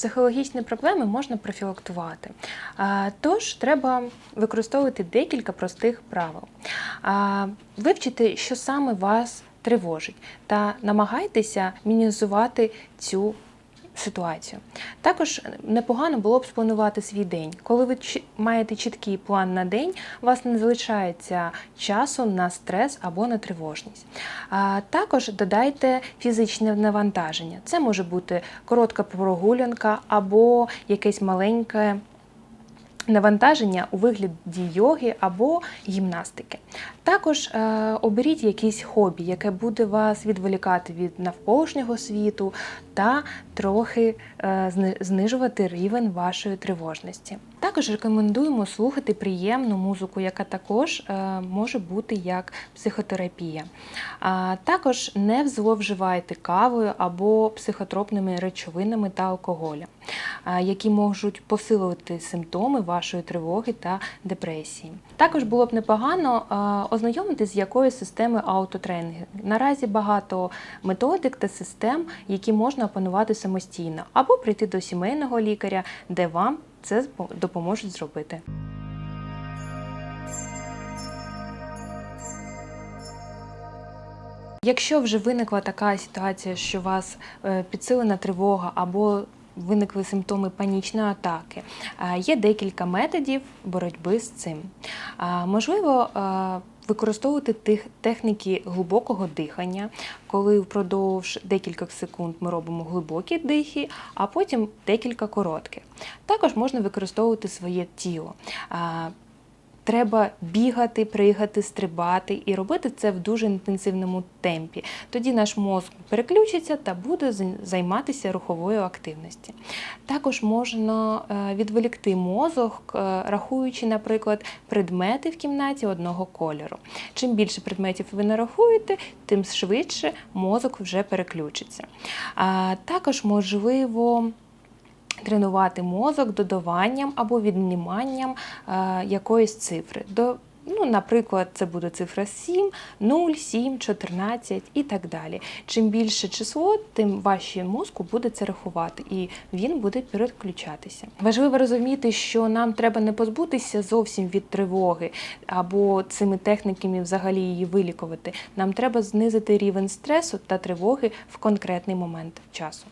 Психологічні проблеми можна профілактувати. Тож треба використовувати декілька простих правил. Вивчити, що саме вас тривожить, та намагайтеся мінімізувати цю ситуацію. Також непогано було б спланувати свій день. Коли ви маєте чіткий план на день, у вас не залишається часу на стрес або на тривожність. А також додайте фізичне навантаження. Це може бути коротка прогулянка або якесь маленьке. Навантаження у вигляді йоги або гімнастики. Також е, оберіть якесь хобі, яке буде вас відволікати від навколишнього світу та трохи е, знижувати рівень вашої тривожності. Також рекомендуємо слухати приємну музику, яка також е, може бути як психотерапія. Також не зловживайте кавою або психотропними речовинами та алкоголем, які можуть посилити симптоми вашої тривоги та депресії. Також було б непогано ознайомитись з якою системою аутотренингу. Наразі багато методик та систем, які можна опанувати самостійно, або прийти до сімейного лікаря, де вам це допоможуть зробити. Якщо вже виникла така ситуація, що у вас е, підсилена тривога або виникли симптоми панічної атаки, є декілька методів боротьби з цим. Можливо, використовувати техніки глибокого дихання, коли впродовж декількох секунд ми робимо глибокі дихи, а потім декілька коротких. Також можна використовувати своє тіло. Треба бігати, пригати, стрибати і робити це в дуже інтенсивному темпі. Тоді наш мозк переключиться та буде займатися руховою активністю. Також можна е, відволікти мозок, е, рахуючи, наприклад, предмети в кімнаті одного кольору. Чим більше предметів ви нарахуєте, тим швидше мозок вже переключиться. Також можливо тренувати мозок додаванням або відніманням е, якоїсь цифри. До, ну, наприклад, це буде цифра 7, 0, 7, 14 і так далі. Чим більше число, тим важче мозку буде це рахувати, і він буде переключатися. Важливо розуміти, що нам треба не позбутися зовсім від тривоги або цими техніками взагалі її вилікувати. Нам треба знизити рівень стресу та тривоги в конкретний момент часу.